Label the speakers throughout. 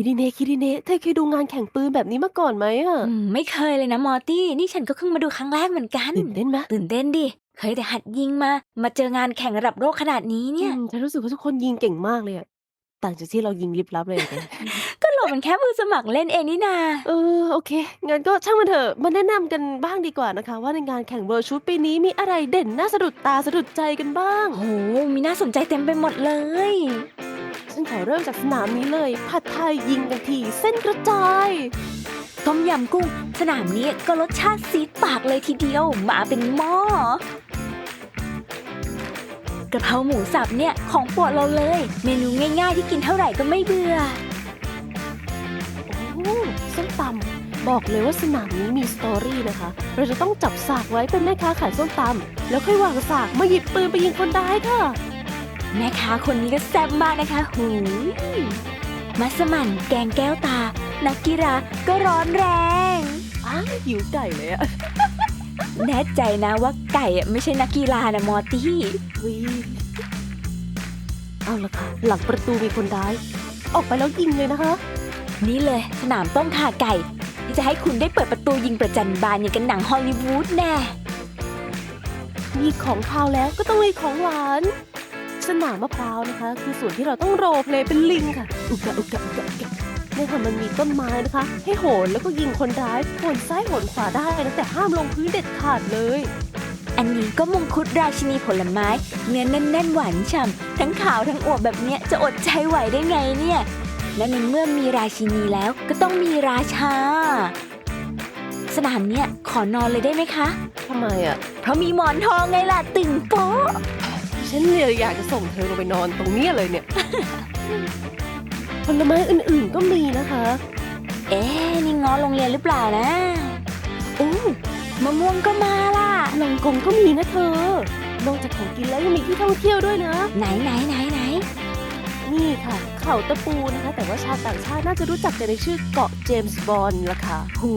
Speaker 1: คิริเนะ คิริเนะ เธอเคยดูงานแข่งปืนแบบนี้มาก่อนไหมอะ
Speaker 2: อืมไม่เคยเลยนะมอร์ตี้นี่ฉันก็เพิ่งมาดูครั้งแรกเหมือนกัน
Speaker 1: ตื่นเต้นไหม
Speaker 2: ตื่นเต้นดิ เคยแต่หัดยิงมา มาเจองานแข่งระดับโลกขนาดนี้เนี่ย
Speaker 1: อืมฉันรู้สึกว่าทุกคนยิงเก่งมากเลยอะต่างจากที่เรายิงลิบลับเลยอะแก
Speaker 2: ก็โหลดมันแค่มือสมัครเล่นเองนี่นา
Speaker 1: เออโอเคงั้นก็ช่างมันเถอะมาแนะนำกันบ้างดีกว่านะคะ ว่าในงานแข่งเวิร์ชูปีนี้มีอะไรเด่นน่าสะดุดตาสะดุดใจกันบ้าง
Speaker 2: โอ้โหมีน่าสนใจเต็มไปหมดเลย
Speaker 1: ฉันขอเริ่มจากสนามนี้เลย ผัดไทยยิงกันทีเส้นกระจาย
Speaker 2: ต้มยำกุ้ง สนามนี้ก็รสชาติซีดปากเลยทีเดียว มาเป็นหม้อกะเพราหมูสับเนี่ยของโปรดเราเลย เมนูง่ายๆที่กินเท่าไหร่ก็ไม่เบื่อ
Speaker 1: โอ้ส้มตำบอกเลยว่าสนามนี้มีสตอรี่นะคะ เราจะต้องจับสากไว้เป็นแม่ค้าขายส้มตำแล้วค่อยวางสากมาหยิบปืนไปยิงคนร้ายค่ะ
Speaker 2: แม่ค้าคนนี้ก็แซ่บมากนะคะ หูยมัสมั่นแกงแก้วตา นักกีฬาก็ร้อนแรง
Speaker 1: อ้าวหิวไก่เลยอะ
Speaker 2: แน่ใจนะว่าไก่อะไม่ใช่นักกีฬานะมอร์ตี้
Speaker 1: วีเอาละค่ะ หลังประตูมีคนร้าย ออกไปแล้วยิงเลยนะคะ
Speaker 2: นี่เลยสนามต้มข่าไก่ที่จะให้คุณได้เปิดประตูยิงประจันบานอย่างกันหนังฮอลลีวูดแน่
Speaker 1: มีของคาวแล้วก็ต้องมีของหวาน สนามมะพร้าวนะคะ คือส่วนที่เราต้องโรลเพลย์เป็นลิงค่ะ อุกะอุกะอุกะอุกะเนี่ยค่ะมันมีต้นไม้นะคะ ให้โหนแล้วก็ยิงคนร้ายโหนซ้ายโหนขวาได้นะแต่ห้ามลงพื้นเด็ดขาดเลย
Speaker 2: อันนี้ก็มงคุดราชินีผลไม้ เนื้อแน่นๆหวานฉ่ำทั้งขาวทั้งอวบแบบเนี้ยจะอดใจไหวได้ไงเนี่ยและในเมื่อมีราชินีแล้วก็ต้องมีราชา สนามเนี้ยขอนอนเลยได้ไหมคะ
Speaker 1: ทำไมอะ
Speaker 2: เพราะมีหมอนทองไงล่ะ ตึงโป๊ะ
Speaker 1: ฉันเลยอยากจะส่งเธอลงไปนอนตรงเนี้ยเลยเนี่ย ผลไม้อื่นๆก็มีนะคะ
Speaker 2: เอ๊ะนี่ง้อโรงเรียนหรือเปล่านะ โอ้มะม่วงก็มาล่ะ
Speaker 1: ลองกงก็มีนะเธอ นอกจากของกินแล้วยังมีที่ท่องเที่ยวด้วยนะ
Speaker 2: ไหนไหนไหนไหน
Speaker 1: นี่ค่ะ เขาตะปูนะคะ แต่ว่าชาวต่างชาติน่าจะรู้จักกันในชื่อเกาะเจมส์บอนด์ละค่ะ
Speaker 2: หู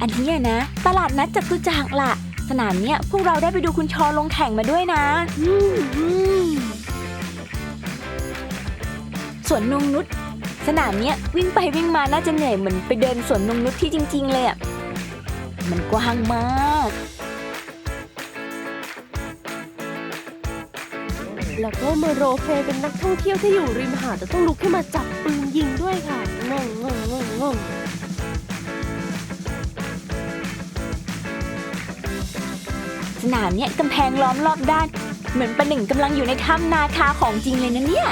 Speaker 2: อันนี้อะนะ ตลาดนัดจตุจักรล่ะ สนามเนี้ยพวกเราได้ไปดูคุณชอลงแข่งมาด้วยนะสวนนงนุษสนามเนี้ยวิ่งไปวิ่งมาน่าจะเหนื่อยเหมือนไปเดินสวนนงนุษที่จริง ๆ เลยอะมันกว้างมาก
Speaker 1: แล้วก็มาโรเพเป็นนักท่องเที่ยวที่อยู่ริมหาดแต่ต้องลุกขึ้นมาจับปืนยิงด้วยค่ะงงงงงง
Speaker 2: นามเนี้ยกำแพงล้อมรอบด้าน เหมือนประหนึ่งกำลังอยู่ในถ้ำนาคาของจริงเลยนะเนี่ย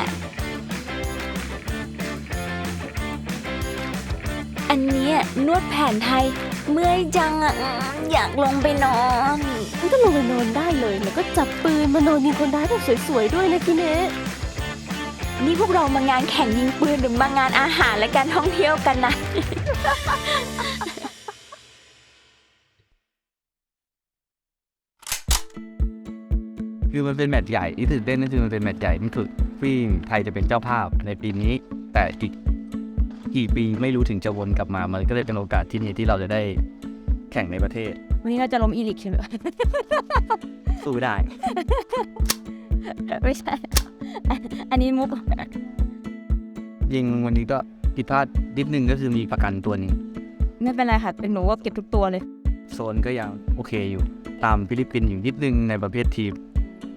Speaker 2: อันเนี้ยนวดแผนไทย เมื่อยจังอะอยากลงไปนอน
Speaker 1: มันก็ลงไปนอนได้เลย แล้วก็จับปืนมานอนยิงคนร้ายแบบสวยๆด้วยนะพี่เนท
Speaker 2: นี่พวกเรามางานแข่งยิงปืนหรือมางานอาหารและการท่องเที่ยวกันนะ
Speaker 3: คือมันเป็นแมตช์ใหญ่ที่ตื่นเต้นนั่นคือมันเป็นแมตช์ใหญ่ที่สุดที่ไทยจะเป็นเจ้าภาพในปีนี้ แต่อีกกี่ปีไม่รู้ถึงจะวนกลับมา มันก็เลยเป็นโอกาสที่นี่ที่เราจะได้แข่งในประเทศ
Speaker 4: วันนี้เราจะล้มอีลิกใช่ไหม
Speaker 3: สู้ได้
Speaker 4: ไม่ใช่ อันนี้มุก
Speaker 3: ยิงวันนี้ก็ผิดพลาดนิดนึงก็คือมีประกันตัวหนี้
Speaker 4: ไม่เป็นไรค่ะ เป็นหนูว่าเก็บทุกตัวเลย
Speaker 3: โซนก็ยังโอเคอยู่ ตามฟิลิปปินส์อยู่นิดนึงในประเภททีม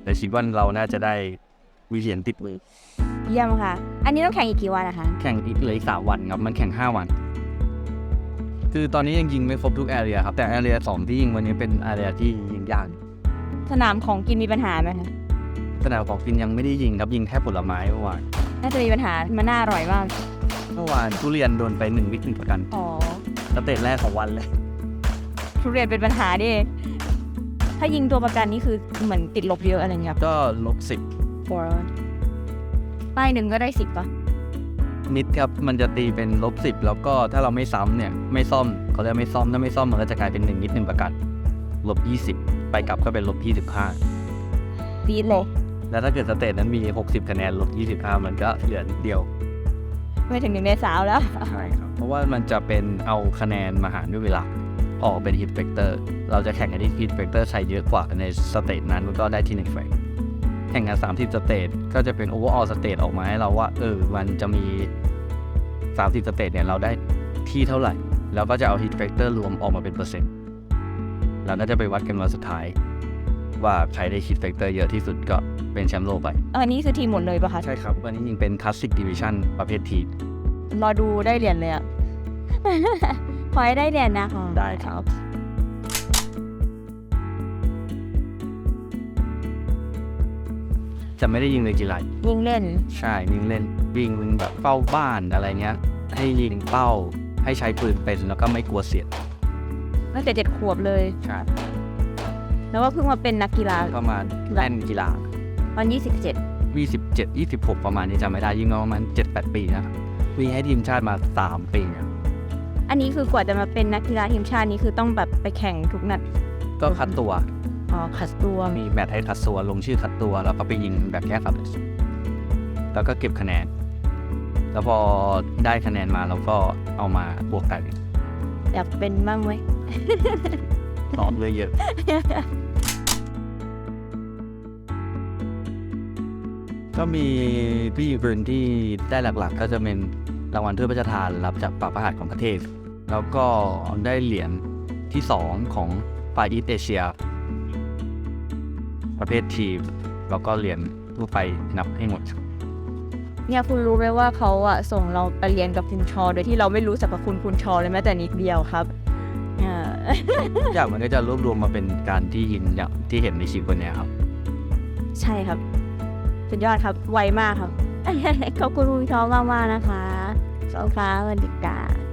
Speaker 3: แต่คิดว่าเราน่าจะได้วิเชียนติดมือ
Speaker 4: เยี่ยมค่ะ อันนี้ต้องแข่งอีกกี่วันนะคะ
Speaker 3: แข่งอีกเหลืออีกสามวันครับ มันแข่งห้าวัน คือตอนนี้ยังยิงไม่ครบทุกแอเรียครับ แต่แอเรียสองที่ยิงวันนี้เป็นแอเรียที่ยิงยาก
Speaker 4: สนามของกินมีปัญหาไหมคะ
Speaker 3: สนามของกินยังไม่ได้ยิงครับยิงแค่ผลไม้เมื่อวาน
Speaker 4: น่าจะมีปัญหามันน่าอร่อยมาก
Speaker 3: เมื่อวานทุเรียนโดนไปหนึ่งวิกฤตประกัน
Speaker 4: อ๋อ
Speaker 3: สเตจแรกของวันเลย
Speaker 4: ทุเรียนเป็นปัญหาดิ ถ้ายิงตัวประกันนี่คือเหมือนติดลบเยอะอะไรเงี้ยครับ
Speaker 3: ก็ลบสิบ
Speaker 4: for ป้ายหนึ่งก็ได้สิบปะ
Speaker 3: นิดครับมันจะตีเป็นลบสิบแล้วก็ถ้าเราไม่ซ้ำเนี่ยไม่ซ่อมเขาเรียกไม่ซ่อมถ้าไม่ซ่อมมันก็จะกลายเป็นหนึ่งนิดหนึ่งประกันลบยี่สิบไปกลับก็เป็นลบยี่สิบห้า
Speaker 4: ปีดเลย
Speaker 3: แล้วถ้าเกิดสเตจนั้นมีหกสิบคะแนนลบยี่สิบห้ามันก็เหลือนิดเดียว
Speaker 4: ไม่ถึงหนึ่งในสาวแล้ว
Speaker 3: ใช่ครับ เพราะว่ามันจะเป็นเอาคะแนนมาหารด้วยเวลา ออกเป็นฮิตเฟกเตอร์ เราจะแข่งกันที่ฮิตเฟกเตอร์ใช้เยอะกว่าในสเตจนั้นมันก็ได้ที่หนึ่งแฟกแข่งกัน30สเตจก็จะเป็นโอเวอร์ออลสเตจออกมาให้เราว่าเออมันจะมี 30สเตจเนี่ยเราได้ที่เท่าไหร่ แล้วก็จะเอา hit factor รวมออกมาเป็นเปอร์เซ็นต์แล้วก็จะไปวัดกันวันสุดท้าย ว่าใครได้ hit factor เยอะที่สุดก็เป็นแชมป์โลกไป
Speaker 4: อันนี้คือทีมหมดเลยปะคะ
Speaker 3: ใช่ครับวันนี้ยิงเป็น classic division ประเภททีม
Speaker 4: รอดูได้เหรียญเลยอะ ขอให้ได้เหรียญนะคะ
Speaker 3: ได้ครับ จะไม่ได้ยิงเลยกีฬา
Speaker 4: ยิงเล่น
Speaker 3: ใช่ยิงเล่นวิ่งแบบเฝ้าบ้านอะไรเงี้ย ให้ยิงเป้า ให้ใช้ปืนเป็นแล้วก็ไม่กลัวเสียด
Speaker 4: ตั้งแต่เจ็ดขวบเลย
Speaker 3: ใช่
Speaker 4: แล้วก็เพิ่งมาเป็นนักกีฬา
Speaker 3: ประมาณเล่นกีฬา
Speaker 4: ตอน27
Speaker 3: 27 26 ประมาณนี้จำไม่ได้ยิงมาประมาณ7-8 ปีนะครับวิ่งให้ทีมชาติมา 3 ปีอะ
Speaker 4: อันนี้คือกว่าจะมาเป็นนักกีฬาทีมชาตินี้คือต้องแบบไปแข่งทุกนัด
Speaker 3: ก็คัดตัว
Speaker 4: อ๋อคัดตัว
Speaker 3: มีแมตช์ให้คัดตัวลงชื่อคัดตัว แล้วก็ไปยิงแบบแค่คัดแล้วก็เก็บคะแนน แล้วพอได้คะแนนมาเราก็เอามาบวกกัน
Speaker 4: อยากเป็นบ้างไหม
Speaker 3: ซ้อมเลยเยอะก็มีพี่ปืนที่ได้หลักๆ ก็จะเป็น รางวัลถ้วยพระราชทานรับจากปราประหัตของประเทศ แล้วก็ได้เหรียญที่ 2 ของฟาอีสเอเชีย ประเภททีม แล้วก็เหรียญทั่วไปนับให้หมด
Speaker 4: เนี่ยคุณรู้ไหมว่าเขาอะส่งเราไปเรียนกับคุณชอ โดยที่เราไม่รู้สรรพคุณคุณชอเลยแม้แต่นิดเดียวครับอ่า
Speaker 3: ทุกอย่างมันก็จะรวบรวมมาเป็นการที่ยินอย่างที่เห็นในคลิปวันเนี้ยครับ
Speaker 4: ใช่ครับ สุดยอดครับ ไวมากครับ ขอบคุณคุณชอมากมากๆนะคะ สวัสดีค่ะ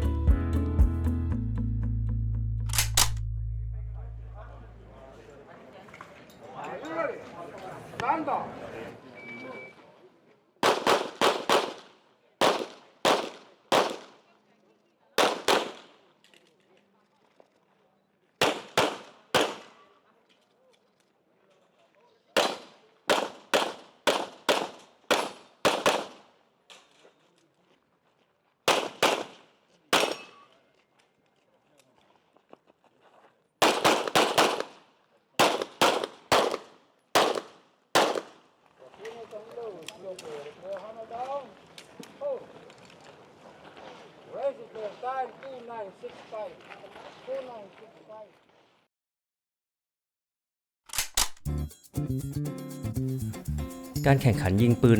Speaker 5: time 2965. 2965.
Speaker 6: การแข่งขันยิงปืน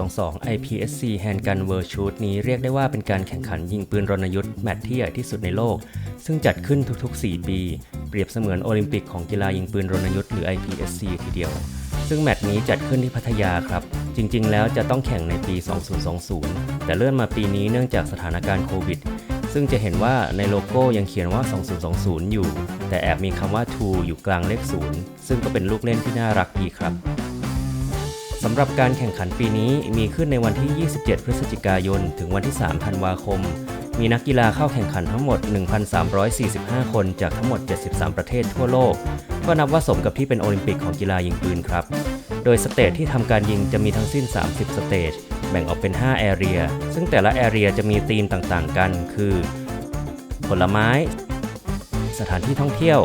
Speaker 6: 2022 IPSC Handgun World Shoot นี้เรียกได้ว่าเป็นการแข่งขันยิงปืนรณยุทธ์แมตช์ที่ใหญ่ที่สุดในโลก ซึ่งจัดขึ้นทุกๆ 4 ปี เปรียบเสมือนโอลิมปิกของกีฬายิงปืนรณยุทธ์หรือ IPSC ทีเดียว ซึ่งแมตช์นี้จัดขึ้นที่พัทยาครับ จริง ๆ แล้วจะต้องแข่งในปี 2020 แต่เลื่อนมาปีนี้เนื่องจากสถานการณ์โควิด ซึ่งจะเห็นว่าในโลโก้ยังเขียนว่า 2020 อยู่ แต่แอบมีคำว่า2อยู่กลางเลข 0 ซึ่งก็เป็นลูกเล่นที่น่ารักดีครับสำหรับการแข่งขันปีนี้มีขึ้นในวันที่ 27 พฤศจิกายน ถึงวันที่ 3 ธันวาคม มีนักกีฬาเข้าแข่งขันทั้งหมด 1,345 คนจากทั้งหมด 73 ประเทศทั่วโลก ก็นับว่าสมกับที่เป็นโอลิมปิกของกีฬายิงปืนครับ โดยสเตจที่ทำการยิงจะมีทั้งสิ้น 30 สเตจแบ่งออกเป็น 5 แอเรีย ซึ่งแต่ละแอเรียจะมีธีมต่างๆกัน คือ ผลไม้ สถานที่ท่องเที่ยว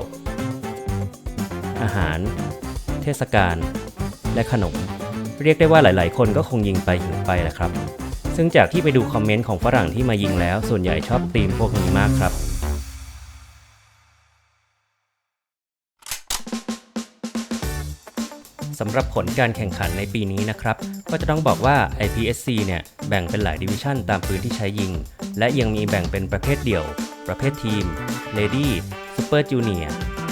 Speaker 6: อาหาร เทศกาล และขนม เรียกได้ว่าหลายๆ คนก็คงยิงไปหิวไปแหละครับ ซึ่งจากที่ไปดูคอมเมนต์ของฝรั่งที่มายิงแล้ว ส่วนใหญ่ชอบธีมพวกนี้มากครับ สำหรับผลการแข่งขันในปีนี้นะครับ ก็จะต้องบอกว่า IPSC เนี่ยแบ่งเป็นหลายดิวิชั่นตามปืนที่ใช้ยิง และยังมีแบ่งเป็นประเภทเดี่ยว ประเภททีม Lady Super Junior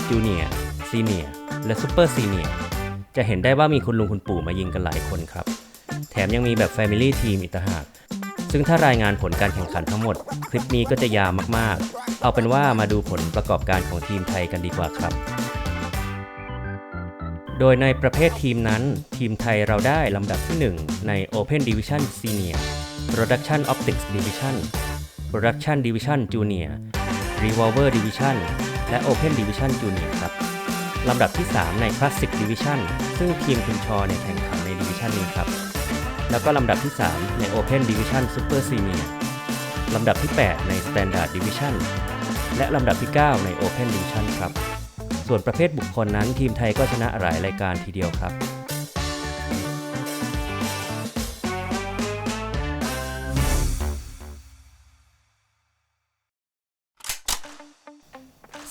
Speaker 6: Junior Senior และ Super Senior จะเห็นได้ว่ามีคุณลุงคุณปู่มายิงกันหลายคนครับ แถมยังมีแบบ Family Team อีกต่างหากซึ่งถ้ารายงานผลการแข่งขันทั้งหมด คลิปนี้ก็จะยาวมากๆ เอาเป็นว่ามาดูผลประกอบการของทีมไทยกันดีกว่าครับ โดยในประเภททีมนั้น ทีมไทยเราได้ลำดับที่ 1 ใน Open Division Senior Production Optics Division Production Division Junior Revolver Division และ Open Division Junior ครับลำดับที่ 3 ใน Classic Division ซึ่งทีมคุณชอเนี่ยแข่งขันในดิวิชันนี้ครับ แล้วก็ลำดับที่ 3 ใน Open Division Super Senior ลำดับที่ 8 ใน Standard Division และลำดับที่ 9 ใน Open Division ครับ ส่วนประเภทบุคคลนั้นทีมไทยก็ชนะหลายรายการทีเดียวครับ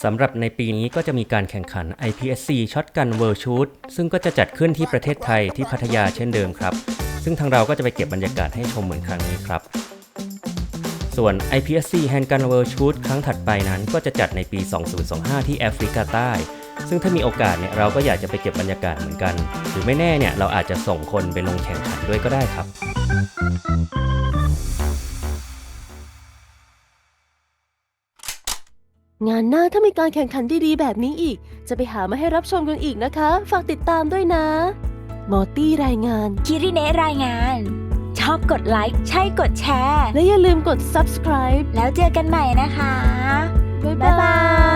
Speaker 6: สำหรับในปีนี้ก็จะมีการแข่งขัน IPSC Shotgun World Shoot ซึ่งก็จะจัดขึ้นที่ประเทศไทยที่พัทยาเช่นเดิมครับ ซึ่งทางเราก็จะไปเก็บบรรยากาศให้ชมเหมือนครั้งนี้ครับ ส่วน IPSC Handgun World Shoot ครั้งถัดไปนั้นก็จะจัดในปี 2025 ที่แอฟริกาใต้ ซึ่งถ้ามีโอกาสเนี่ยเราก็อยากจะไปเก็บบรรยากาศเหมือนกัน หรือไม่แน่เนี่ยเราอาจจะส่งคนไปลงแข่งขันด้วยก็ได้ครับ
Speaker 1: งานหน้าถ้ามีการแข่งขันดีๆ แบบนี้อีก จะไปหามาให้รับชมกันอีกนะคะ ฝากติดตามด้วยนะ มอร์ตี้รายงาน
Speaker 2: คิริเนะรายงาน ชอบกดไลค์ใช่กดแชร์
Speaker 1: และอย่าลืมกด subscribe
Speaker 2: แล้วเจอกันใหม่นะคะ บ๊ายบาย